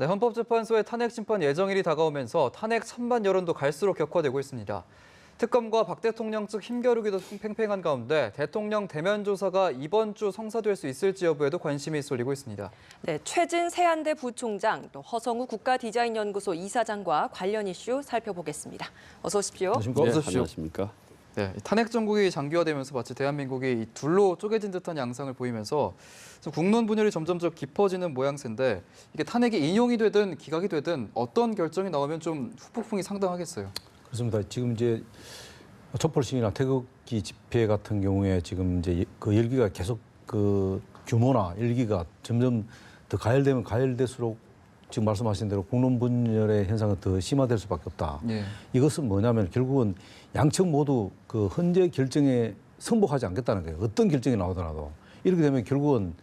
네, 헌법재판소의 탄핵 심판 예정일이 다가오면서 탄핵 찬반 여론도 갈수록 격화되고 있습니다. 특검과 박 대통령 측 힘겨루기도 팽팽한 가운데 대통령 대면 조사가 이번 주 성사될 수 있을지 여부에도 관심이 쏠리고 있습니다. 네, 최진 세안대 부총장, 또 허성우 국가디자인연구소 이사장과 관련 이슈 살펴보겠습니다. 어서 오십시오. 안녕하십니까? 어서 오십시오. 안녕하십니까? 네, 이 탄핵 정국이 장기화되면서 마치 대한민국이 이 둘로 쪼개진 듯한 양상을 보이면서 좀 국론 분열이 점점 더 깊어지는 모양새인데 이게 탄핵이 인용이 되든 기각이 되든 어떤 결정이 나오면 좀 후폭풍이 상당하겠어요. 그렇습니다. 지금 이제 촛불 시위나 태극기 집회 같은 경우에 지금 이제 그 열기가 계속 그 규모나 열기가 점점 더 가열되면 가열될수록 지금 말씀하신 대로 국론 분열의 현상은 더 심화될 수밖에 없다. 예. 이것은 뭐냐면 결국은 양측 모두 그 헌재 결정에 승복하지 않겠다는 거예요. 어떤 결정이 나오더라도 이렇게 되면 결국은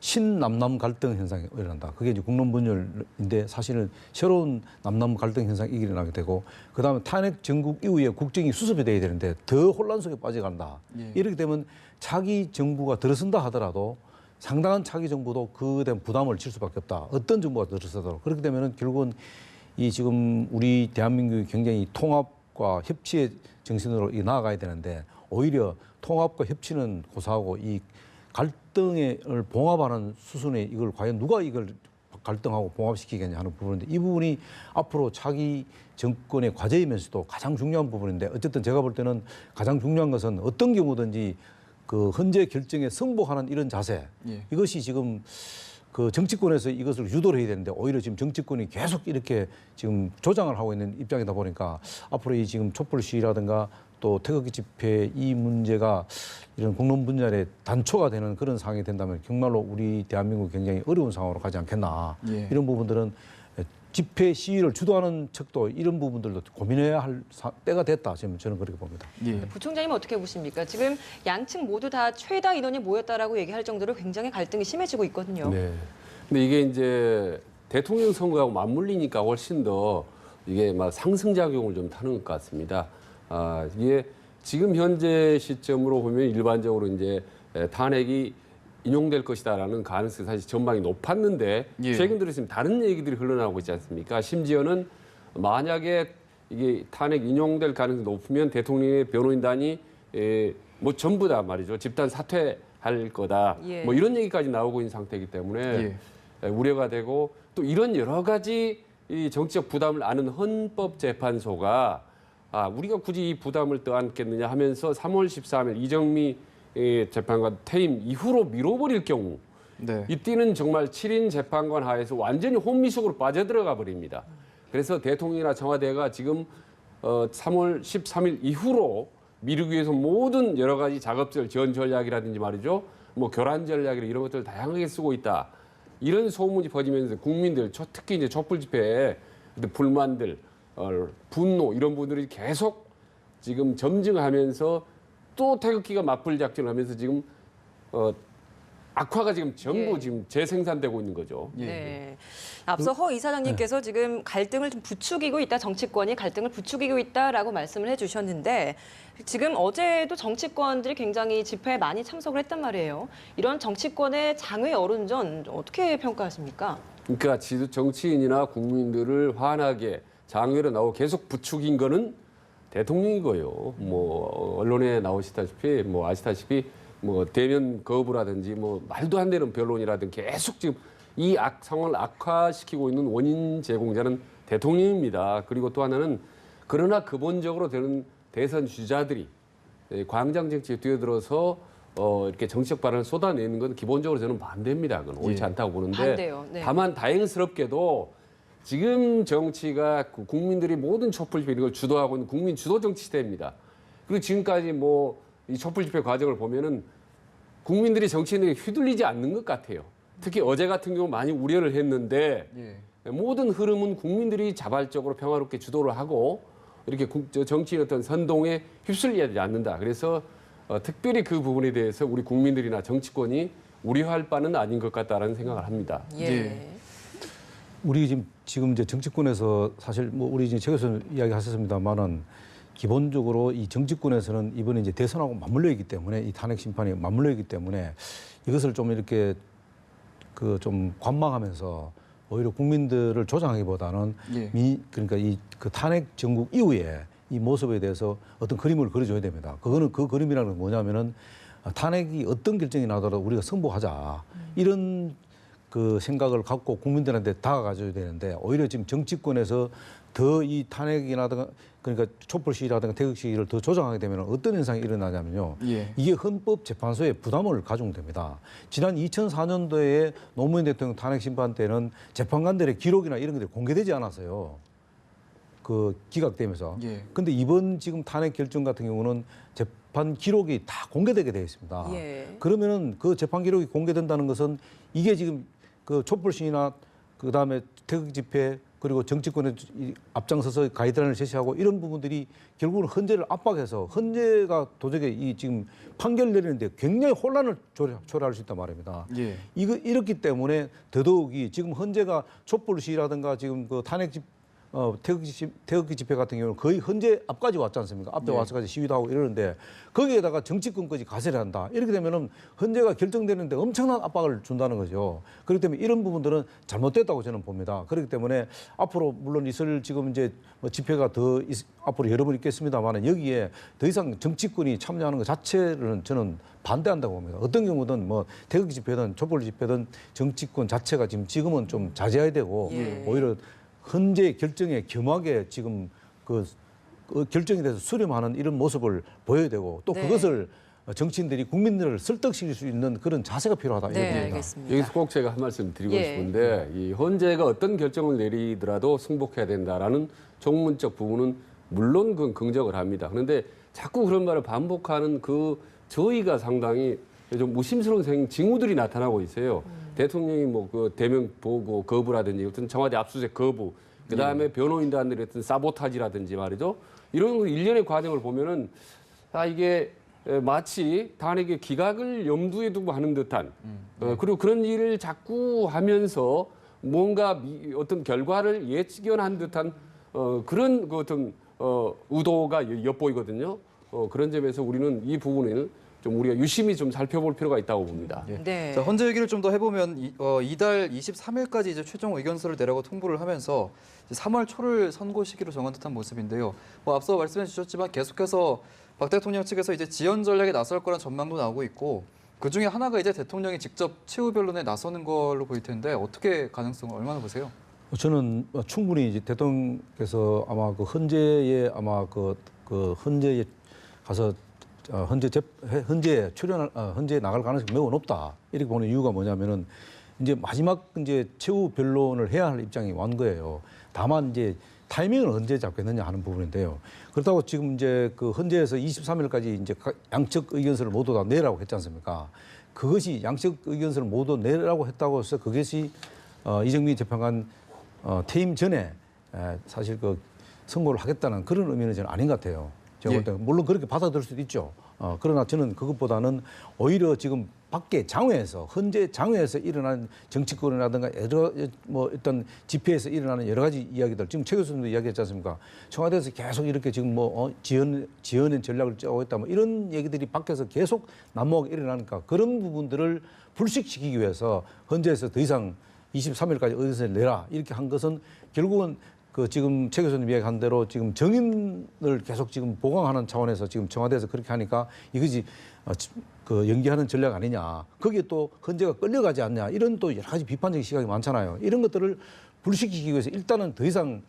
신남남 갈등 현상이 일어난다. 그게 이제 국론 분열인데 사실은 새로운 남남 갈등 현상이 일어나게 되고 그다음에 탄핵 전국 이후에 국정이 수습이 돼야 되는데 더 혼란 속에 빠져간다. 예. 이렇게 되면 차기 정부가 들어선다 하더라도 상당한 차기 정부도 그에 대한 부담을 질 수밖에 없다. 어떤 정부가 들어서도 그렇게 되면은 결국은 이 지금 우리 대한민국이 굉장히 통합과 협치의 정신으로 이 나아가야 되는데 오히려 통합과 협치는 고사하고 이 갈등을 봉합하는 수순에 이걸 과연 누가 이걸 갈등하고 봉합시키겠냐 하는 부분인데 이 부분이 앞으로 차기 정권의 과제이면서도 가장 중요한 부분인데 어쨌든 제가 볼 때는 가장 중요한 것은 어떤 경우든지 그 헌재 결정에 승복하는 이런 자세 예. 이것이 지금 그 정치권에서 이것을 유도를 해야 되는데 오히려 지금 정치권이 계속 이렇게 지금 조장을 하고 있는 입장이다 보니까 앞으로 이 지금 촛불 시위라든가 또 태극기 집회 이 문제가 이런 공론 분열의 단초가 되는 그런 상황이 된다면 정말로 우리 대한민국 굉장히 어려운 상황으로 가지 않겠나 예. 이런 부분들은 집회 시위를 주도하는 측도 이런 부분들도 고민해야 할 사- 때가 됐다 지금 저는 그렇게 봅니다. 예. 부총장님 어떻게 보십니까? 지금 양측 모두 다 최다 인원이 모였다라고 얘기할 정도로 굉장히 갈등이 심해지고 있거든요. 네. 근데 이게 이제 대통령 선거하고 맞물리니까 훨씬 더 이게 막 상승작용을 좀 타는 것 같습니다. 아, 이게 지금 현재 시점으로 보면 일반적으로 이제 에, 탄핵이 인용될 것이다라는 가능성이 사실 전망이 높았는데 예. 최근 들어서면 다른 얘기들이 흘러나오고 있지 않습니까? 심지어는 만약에 이게 탄핵 인용될 가능성이 높으면 대통령의 변호인단이 에, 뭐 전부 다 말이죠 집단 사퇴할 거다 예. 뭐 이런 얘기까지 나오고 있는 상태이기 때문에 예. 에, 우려가 되고 또 이런 여러 가지 이 정치적 부담을 아는 헌법재판소가 아 우리가 굳이 이 부담을 떠안겠느냐 하면서 3월 13일 이정미 에, 재판관 퇴임 이후로 미뤄버릴 경우 네. 이때는 정말 7인 재판관 하에서 완전히 혼미속으로 빠져들어가 버립니다. 그래서 대통령이나 청와대가 지금 어, 3월 13일 이후로 미루기 위해서 모든 여러 가지 작업들, 지원 전략이라든지 말이죠. 뭐 교란 전략이나 이런 것들을 다양하게 쓰고 있다. 이런 소문이 퍼지면서 국민들, 저- 특히 이제 촛불 집회에 불만들, 어, 분노 이런 분들이 계속 지금 점증하면서 또 태극기가 맞불 작전을 하면서 지금 어, 악화가 지금 전부 예. 지금 재생산되고 있는 거죠. 예. 네. 앞서 허 이사장님께서 지금 갈등을 좀 부추기고 있다, 정치권이 갈등을 부추기고 있다라고 말씀을 해주셨는데 지금 어제도 정치권들이 굉장히 집회에 많이 참석을 했단 말이에요. 이런 정치권의 장외 어른전 어떻게 평가하십니까? 그러니까 지도 정치인이나 국민들을 화나게 장외로 나오고 계속 부추긴 거는 대통령이고요. 뭐 언론에 나오시다시피 뭐 아시다시피 뭐 대면 거부라든지 뭐 말도 안 되는 변론이라든지 계속 지금 이 악 상황을 악화시키고 있는 원인 제공자는 대통령입니다. 그리고 또 하나는 그러나 근본적으로 되는 대선 주자들이 예, 광장 정치에 뛰어들어서 어, 이렇게 정치적 발언을 쏟아내는 건 기본적으로 저는 반대입니다. 그건 옳지 예. 않다고 보는데 반대요. 네. 다만 다행스럽게도 지금 정치가 그 국민들이 모든 촛불 집회 이걸 주도하고 있는 국민 주도 정치 시대입니다. 그리고 지금까지 뭐 이 촛불 집회 과정을 보면은 국민들이 정치인에게 휘둘리지 않는 것 같아요. 특히 어제 같은 경우 많이 우려를 했는데 예. 모든 흐름은 국민들이 자발적으로 평화롭게 주도를 하고 이렇게 정치인 어떤 선동에 휩쓸리지 않는다. 그래서 어, 특별히 그 부분에 대해서 우리 국민들이나 정치권이 우려할 바는 아닌 것 같다라는 생각을 합니다. 예. 예. 우리 지금 지금 이제 정치권에서 사실 뭐 우리 이제 최 교수 이야기하셨습니다만은 기본적으로 이 정치권에서는 이번에 이제 대선하고 맞물려 있기 때문에 이 탄핵 심판이 맞물려 있기 때문에 이것을 좀 이렇게 그 좀 관망하면서 오히려 국민들을 조장하기보다는 예. 미, 그러니까 이 그 탄핵 정국 이후에 이 모습에 대해서 어떤 그림을 그려줘야 됩니다. 그거는 그 그림이라는 건 뭐냐면은 아, 탄핵이 어떤 결정이 나더라도 우리가 승복하자 이런 그 생각을 갖고 국민들한테 다가가줘야 되는데 오히려 지금 정치권에서 더 이 탄핵이라든가 그러니까 촛불 시위라든가 태극 시위를 더 조장하게 되면 어떤 현상이 일어나냐면요. 예. 이게 헌법재판소에 부담을 가중됩니다. 지난 2004년도에 노무현 대통령 탄핵 심판 때는 재판관들의 기록이나 이런 것들이 공개되지 않았어요. 그 기각되면서. 예. 근데 이번 지금 탄핵 결정 같은 경우는 재판 기록이 다 공개되게 되어 있습니다. 예. 그러면은 그 재판 기록이 공개된다는 것은 이게 지금 그 촛불 시위나 그 다음에 태극 집회 그리고 정치권에 이 앞장서서 가이드라인을 제시하고 이런 부분들이 결국은 헌재를 압박해서 헌재가 도저히 이 지금 판결 내리는데 굉장히 혼란을 초래- 초래할 수 있단 말입니다. 예. 이거 이렇기 때문에 더더욱이 지금 헌재가 촛불 시위라든가 지금 그 탄핵 집 어, 태극기, 집- 태극기 집회 같은 경우는 거의 헌재 앞까지 왔지 않습니까? 앞에 네. 와서까지 시위도 하고 이러는데 거기에다가 정치권까지 가세를 한다. 이렇게 되면은 헌재가 결정되는데 엄청난 압박을 준다는 거죠. 그렇기 때문에 이런 부분들은 잘못됐다고 저는 봅니다. 그렇기 때문에 앞으로 물론 있을 지금 이제 뭐 집회가 더 있- 앞으로 여러 번 있겠습니다만 여기에 더 이상 정치권이 참여하는 것 자체를 저는 반대한다고 봅니다. 어떤 경우든 뭐 태극기 집회든 촛불 집회든 정치권 자체가 지금 지금은 좀 자제해야 되고 예. 오히려 헌재 결정에 겸하게 지금 그, 그 결정에 대해서 수렴하는 이런 모습을 보여야 되고 또 네. 그것을 정치인들이 국민들을 설득시킬 수 있는 그런 자세가 필요하다 네. 알겠습니다. 여기서 꼭 제가 한 말씀 드리고 예. 싶은데 이 헌재가 어떤 결정을 내리더라도 승복해야 된다라는 정문적 부분은 물론 그건 긍정을 합니다. 그런데 자꾸 그런 말을 반복하는 그 저희가 상당히 좀 무심스러운 생- 징후들이 나타나고 있어요. 대통령이 뭐 그 대면 보고 거부라든지 어떤 청와대 압수수색 거부, 그 다음에 변호인단들의 어떤 사보타지라든지 말이죠. 이런 그 일련의 과정을 보면은 아 이게 에, 마치 탄핵의 기각을 염두에 두고 하는 듯한 어, 그리고 그런 일을 자꾸 하면서 뭔가 미- 어떤 결과를 예측연한 듯한 어, 그런 그 어떤 어, 의도가 여- 엿보이거든요. 어, 그런 점에서 우리는 이 부분을 좀 우리가 유심히 좀 살펴볼 필요가 있다고 봅니다. 예. 네. 자, 헌재 얘기를 좀 더 해보면 이, 어, 이달 23일까지 이제 최종 의견서를 내라고 통보를 하면서 이제 3월 초를 선고 시기로 정한 듯한 모습인데요. 뭐 앞서 말씀해 주셨지만 계속해서 박 대통령 측에서 이제 지연 전략에 나설 거란 전망도 나오고 있고 그 중에 하나가 이제 대통령이 직접 최후 변론에 나서는 걸로 보일 텐데 어떻게 가능성을 얼마나 보세요? 저는 충분히 이제 대통령께서 아마 그 헌재에 아마 그, 그 헌재에 가서 어, 헌재 재, 헌재에 출연할 어, 헌재에 나갈 가능성이 매우 높다 이렇게 보는 이유가 뭐냐면은 이제 마지막 이제 최후 변론을 해야 할 입장이 완 거예요. 다만 이제 타이밍을 언제 잡겠느냐 하는 부분인데요. 그렇다고 지금 이제 그 헌재에서 23일까지 이제 각 양측 의견서를 모두 다 내라고 했지 않습니까? 그것이 양측 의견서를 모두 내라고 했다고 해서 그것이 어, 이정민 재판관 어, 퇴임 전에 에, 사실 그 선고를 하겠다는 그런 의미는 저는 아닌 것 같아요. 제가 예. 볼때 물론 그렇게 받아들일 수도 있죠. 어, 그러나 저는 그것보다는 오히려 지금 밖에 장외에서 헌재 장외에서 일어나는 정치권이라든가 여러 뭐 어떤 집회에서 일어나는 여러 가지 이야기들 지금 최 교수님도 이야기했지 않습니까? 청와대에서 계속 이렇게 지금 뭐 어, 지연 지연의 전략을 짜고 있다 뭐 이런 얘기들이 밖에서 계속 난무하게 일어나니까 그런 부분들을 불식시키기 위해서 헌재에서 더 이상 23일까지 의견서를 내라 이렇게 한 것은 결국은 그 지금 최 교수님 이야기한 대로 지금 정인을 계속 지금 보강하는 차원에서 지금 청와대에서 그렇게 하니까 이것이 어, 지- 그 연기하는 전략 아니냐. 거기에 또 헌재가 끌려가지 않냐. 이런 또 여러 가지 비판적인 시각이 많잖아요. 이런 것들을 불식시키기 위해서 일단은 더 이상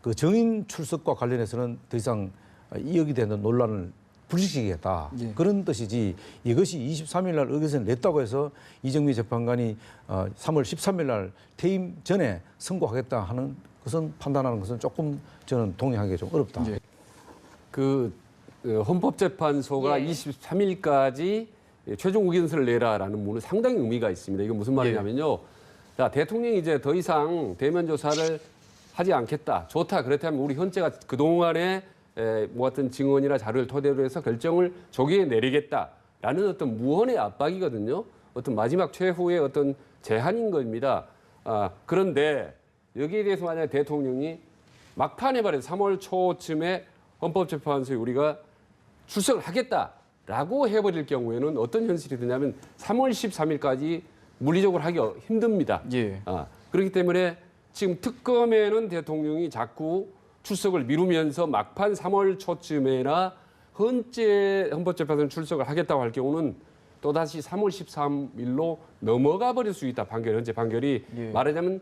그 정인 출석과 관련해서는 더 이상 이역이 되는 논란을 불식시키겠다. 예. 그런 뜻이지 이것이 23일 날 의견서를 냈다고 해서 이정미 재판관이 어, 3월 13일 날 퇴임 전에 선고하겠다 하는 것은 판단하는 것은 조금 저는 동의하기 좀 어렵다. 예. 그 어, 헌법재판소가 예. 23일까지 최종 의견서를 내라라는 문은 상당히 의미가 있습니다. 이건 무슨 말이냐면요. 자, 대통령이 이제 더 이상 대면 조사를 하지 않겠다. 좋다. 그렇다면 우리 현재가 그동안에 에, 뭐 어떤 증언이나 자료를 토대로 해서 결정을 조기에 내리겠다라는 어떤 무언의 압박이거든요. 어떤 마지막 최후의 어떤 제한인 겁니다. 아, 그런데 여기에 대해서 만약 대통령이 막판에 말해서 3월 초쯤에 헌법재판소에 우리가 출석을 하겠다라고 해버릴 경우에는 어떤 현실이 되냐면 3월 13일까지 물리적으로 하기 힘듭니다. 예. 아, 그렇기 때문에 지금 특검에는 대통령이 자꾸 출석을 미루면서 막판 3월 초쯤에나 헌재 헌법재판소에 출석을 하겠다고 할 경우는 또다시 3월 13일로 넘어가 버릴 수 있다. 판결 현재 판결이 예. 말하자면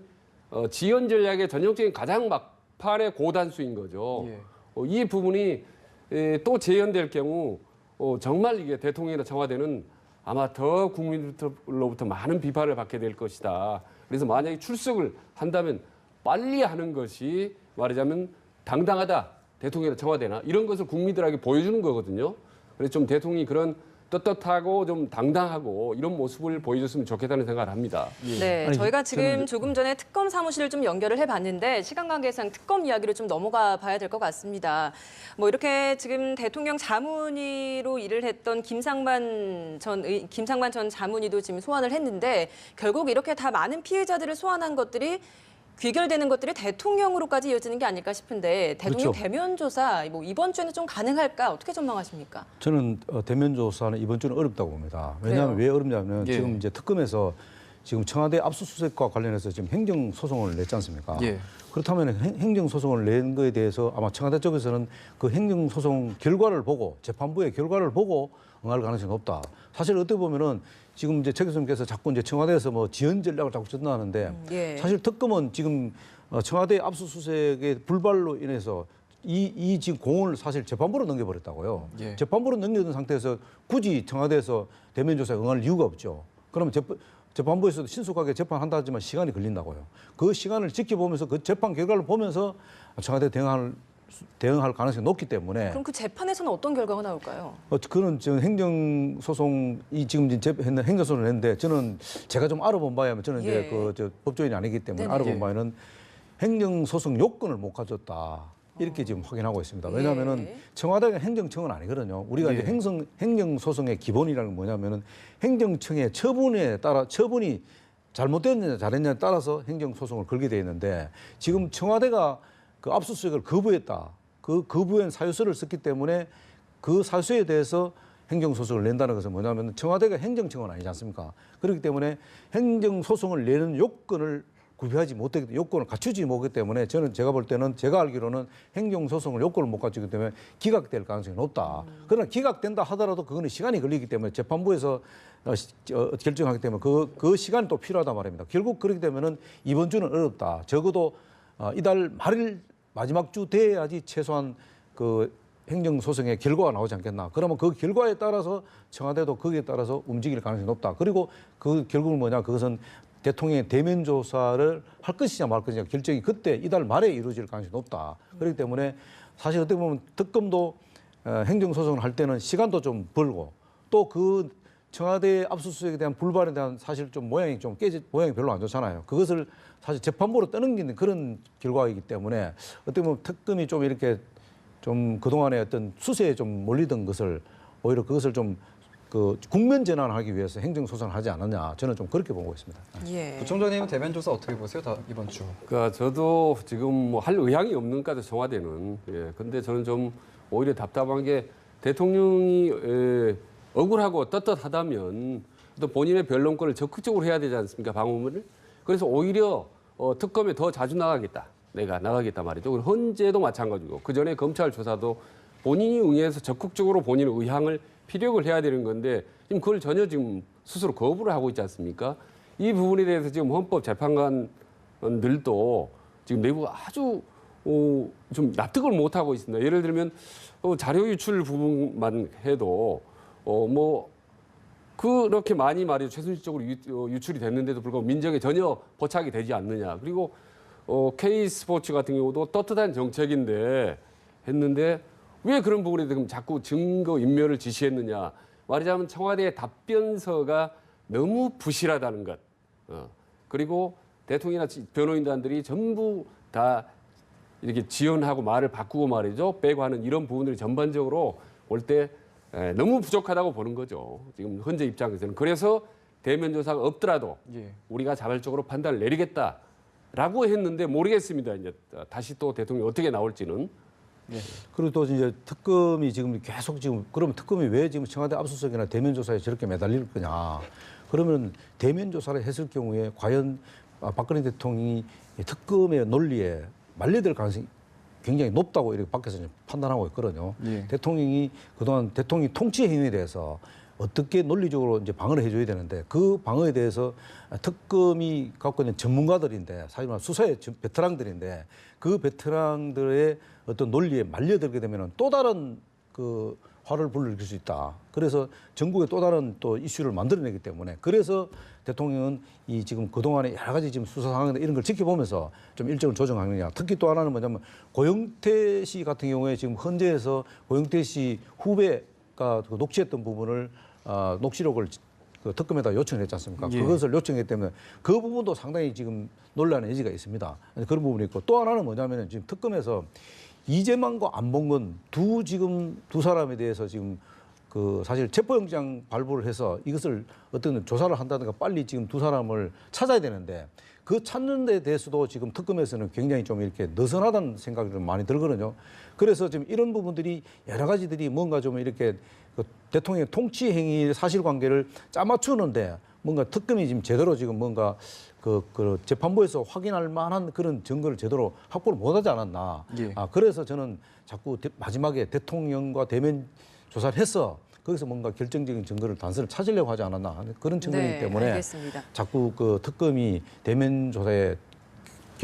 어, 지연 전략의 전형적인 가장 막판의 고단수인 거죠. 예. 어, 이 부분이 에, 또 재연될 경우 어, 정말 이게 대통령이나 청와대는 아마 더 국민들로부터 많은 비판을 받게 될 것이다. 그래서 만약에 출석을 한다면 빨리 하는 것이 말하자면 당당하다. 대통령이나 청와대나 이런 것을 국민들에게 보여주는 거거든요. 그래서 좀 대통령이 그런 떳떳하고 좀 당당하고 이런 모습을 보여줬으면 좋겠다는 생각을 합니다. 네, 아니, 저희가 지금 저는- 조금 전에 특검 사무실을 좀 연결을 해봤는데 시간 관계상 특검 이야기로 좀 넘어가 봐야 될 것 같습니다. 뭐 이렇게 지금 대통령 자문위로 일을 했던 김상만 전 의- 김상만 전 자문위도 지금 소환을 했는데 결국 이렇게 다 많은 피해자들을 소환한 것들이 귀결되는 것들이 대통령으로까지 이어지는 게 아닐까 싶은데 대통령 그렇죠. 대면 조사 뭐 이번 주에는 좀 가능할까 어떻게 전망하십니까? 저는 어, 대면 조사는 이번 주는 어렵다고 봅니다. 왜냐하면 그래요? 왜 어렵냐면 예. 지금 이제 특검에서 지금 청와대 압수수색과 관련해서 지금 행정 소송을 냈지 않습니까? 예. 그렇다면 행- 행정 소송을 낸 거에 대해서 아마 청와대 쪽에서는 그 행정 소송 결과를 보고 재판부의 결과를 보고 응할 가능성이 높다. 사실 어떻게 보면은 지금 이제 최 교수님께서 자꾸 이제 청와대에서 뭐 지연 전략을 자꾸 전하는데 예. 사실 특검은 지금 어, 청와대 압수수색의 불발로 인해서 이, 이 지금 공을 사실 재판부로 넘겨버렸다고요. 예. 재판부로 넘겨둔 상태에서 굳이 청와대에서 대면 조사에 응할 이유가 없죠. 그러면 재판, 재판부에서도 신속하게 재판한다 하지만 시간이 걸린다고요. 그 시간을 지켜보면서 그 재판 결과를 보면서 청와대 대응할, 수- 대응할 가능성이 높기 때문에 그럼 그 재판에서는 어떤 결과가 나올까요? 어, 그는 지금 행정 소송이 지금 이제 했는 행정 소송을 했는데 저는 제가 좀 알아본 바에는 저는 예. 이제 그 저 법조인이 아니기 때문에 네네. 알아본 예. 바에는 행정 소송 요건을 못 가졌다. 이렇게 지금 확인하고 있습니다. 왜냐하면은 예. 청와대가 행정청은 아니거든요. 우리가 이제 예. 행정 행정소송의 기본이라는 게 뭐냐면은 행정청의 처분에 따라 처분이 잘못됐느냐 잘했느냐에 따라서 행정소송을 걸게 돼 있는데 지금 청와대가 그 압수수색을 거부했다. 그 거부한 사유서를 썼기 때문에 그 사유서에 대해서 행정소송을 낸다는 것은 뭐냐면 청와대가 행정청은 아니지 않습니까? 그렇기 때문에 행정소송을 내는 요건을 구비하지 못하기 요건을 갖추지 못하기 때문에 저는 제가 볼 때는 제가 알기로는 행정소송을 요건을 못 갖추기 때문에 기각될 가능성이 높다. 그러나 기각된다 하더라도 그거는 시간이 걸리기 때문에 재판부에서 어, 시- 어, 결정하기 때문에 그, 그 시간이 또 필요하단 말입니다. 결국 그렇기 때문에는 이번 주는 어렵다. 적어도 어, 이달 말일 마지막 주 돼야지 최소한 그 행정소송의 결과가 나오지 않겠나. 그러면 그 결과에 따라서 청와대도 거기에 따라서 움직일 가능성이 높다. 그리고 그 결국은 뭐냐. 그것은 대통령의 대면 조사를 할 것이냐 말 것이냐 결정이 그때 이달 말에 이루어질 가능성이 높다. 그렇기 때문에 사실 어떻게 보면 특검도 어, 행정소송을 할 때는 시간도 좀 벌고 또 그 청와대 압수수색에 대한 불발에 대한 사실 좀 모양이 좀 깨지 모양이 별로 안 좋잖아요. 그것을 사실 재판부로 떠넘기는 그런 결과이기 때문에 어떻게 보면 특검이 좀 이렇게 좀 그동안에 어떤 수세에 좀 몰리던 것을 오히려 그것을 좀 그 국면 전환하기 위해서 행정소송을 하지 않았냐 저는 좀 그렇게 보고 있습니다. 예. 부총장님은 대면 조사 어떻게 보세요? 다 이번 주. 그러니까 저도 지금 뭐 할 의향이 없는 까지 청와대는 예. 근데 저는 좀 오히려 답답한 게 대통령이 에, 억울하고 떳떳하다면 또 본인의 변론권을 적극적으로 해야 되지 않습니까 방어문을 그래서 오히려 어, 특검에 더 자주 나가겠다 내가 나가겠다 말이죠 그리고 헌재도 마찬가지고 그 전에 검찰 조사도 본인이 응해서 적극적으로 본인의 의향을 피력을 해야 되는 건데 지금 그걸 전혀 지금 스스로 거부를 하고 있지 않습니까 이 부분에 대해서 지금 헌법재판관들도 지금 내부가 아주 어, 좀 납득을 못 하고 있습니다. 예를 들면 어, 자료 유출 부분만 해도 어, 뭐 그렇게 많이 말이죠 최순실적으로 유, 어, 유출이 됐는데도 불구하고 민정에 전혀 포착이 되지 않느냐. 그리고 어, K 스포츠 같은 경우도 떳떳한 정책인데 했는데 왜 그런 부분에 대해서 자꾸 증거 인멸을 지시했느냐. 말하자면 청와대의 답변서가 너무 부실하다는 것. 어. 그리고 대통령이나 지- 변호인단들이 전부 다 이렇게 지연하고 말을 바꾸고 말이죠. 빼고 하는 이런 부분들이 전반적으로 올 때 너무 부족하다고 보는 거죠. 지금 현재 입장에서는. 그래서 대면 조사가 없더라도 예. 우리가 자발적으로 판단을 내리겠다 라고 했는데 모르겠습니다. 이제 다시 또 대통령이 어떻게 나올지는. 그리고 또 이제 특검이 지금 계속 지금 그러면 특검이 왜 지금 청와대 압수수색이나 대면 조사에 저렇게 매달릴 거냐? 그러면 대면 조사를 했을 경우에 과연 아, 박근혜 대통령이 이 특검의 논리에 말려들 가능성이 굉장히 높다고 이렇게 밖에서 판단하고 있거든요. 예. 대통령이 그동안 대통령 통치 행위에 대해서 어떻게 논리적으로 이제 방어를 해줘야 되는데 그 방어에 대해서 특검이 갖고 있는 전문가들인데 사실 말 수사의 전- 베테랑들인데 그 베테랑들의 어떤 논리에 말려들게 되면 또 다른 그 화를 불러일으킬 수 있다. 그래서 전국에 또 다른 또 이슈를 만들어내기 때문에 그래서 대통령은 이 지금 그동안에 여러 가지 지금 수사 상황 이런 걸 지켜보면서 좀 일정을 조정하느냐. 특히 또 하나는 뭐냐면 고영태 씨 같은 경우에 지금 헌재에서 고영태 씨 후배가 그 녹취했던 부분을 아, 녹취록을 그 특검에다 요청을 했지 않습니까? 예. 그것을 요청했기 때문에 그 부분도 상당히 지금 논란의 여지가 있습니다. 그런 부분이 있고 또 하나는 뭐냐면은 지금 특검에서 이재만과 안봉근 두 지금 두 사람에 대해서 지금 그 사실 체포영장 발부를 해서 이것을 어떤 조사를 한다든가 빨리 지금 두 사람을 찾아야 되는데 그 찾는 데 대해서도 지금 특검에서는 굉장히 좀 이렇게 느슨하다는 생각이 좀 많이 들거든요. 그래서 지금 이런 부분들이 여러 가지들이 뭔가 좀 이렇게 그 대통령의 통치 행위 사실관계를 짜맞추는데 뭔가 특검이 지금 제대로 지금 뭔가 그, 그 재판부에서 확인할 만한 그런 증거를 제대로 확보를 못하지 않았나. 예. 아 그래서 저는 자꾸 대- 마지막에 대통령과 대면 조사를 해서 거기서 뭔가 결정적인 증거를 단서를 찾으려고 하지 않았나 하는 그런 측면이기 네, 때문에 알겠습니다. 자꾸 그 특검이 대면 조사에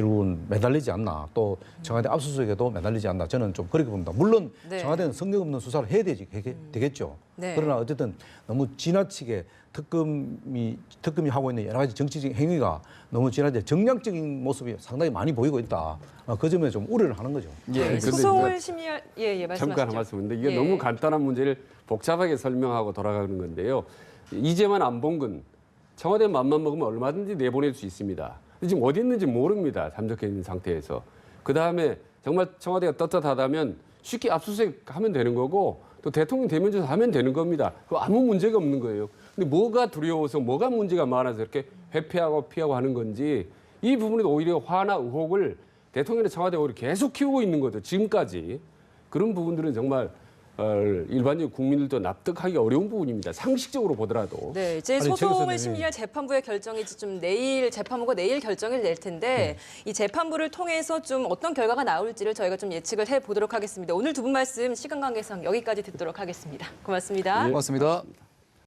결국은 매달리지 않나 또 청와대 압수수색에도 매달리지 않나 저는 좀 그렇게 봅니다. 물론 네. 청와대는 성격 없는 수사를 해야 되지 되- 되겠죠. 네. 그러나 어쨌든 너무 지나치게 특검이 특검이 하고 있는 여러 가지 정치적인 행위가 너무 지나치게 정략적인 모습이 상당히 많이 보이고 있다. 어, 그 점에 좀 우려를 하는 거죠. 예, 네, 근데 소송을 심리할 예 예 말씀하시죠. 잠깐 한 말씀인데 이게 예. 너무 간단한 문제를 복잡하게 설명하고 돌아가는 건데요. 이제만 안봉근 청와대 맘만 먹으면 얼마든지 내보낼 수 있습니다. 지금 어디 있는지 모릅니다. 잠적해 있는 상태에서. 그 다음에 정말 청와대가 떳떳하다면 쉽게 압수수색 하면 되는 거고 또 대통령 대면 조사 하면 되는 겁니다. 그 아무 문제가 없는 거예요. 근데 뭐가 두려워서 뭐가 문제가 많아서 이렇게 회피하고 피하고 하는 건지 이 부분이 오히려 화나 의혹을 대통령의 청와대 오히려 계속 키우고 있는 거죠. 지금까지 그런 부분들은 정말 어, 일반적 국민들도 납득하기 어려운 부분입니다. 상식적으로 보더라도. 네, 이제 아니, 소송을 심리할 재판부의 결정이 좀 내일 재판부가 내일 결정을 낼 텐데 이 재판부를 통해서 좀 어떤 결과가 나올지를 저희가 좀 예측을 해 보도록 하겠습니다. 오늘 두 분 말씀 시간 관계상 여기까지 듣도록 하겠습니다. 고맙습니다. 고맙습니다.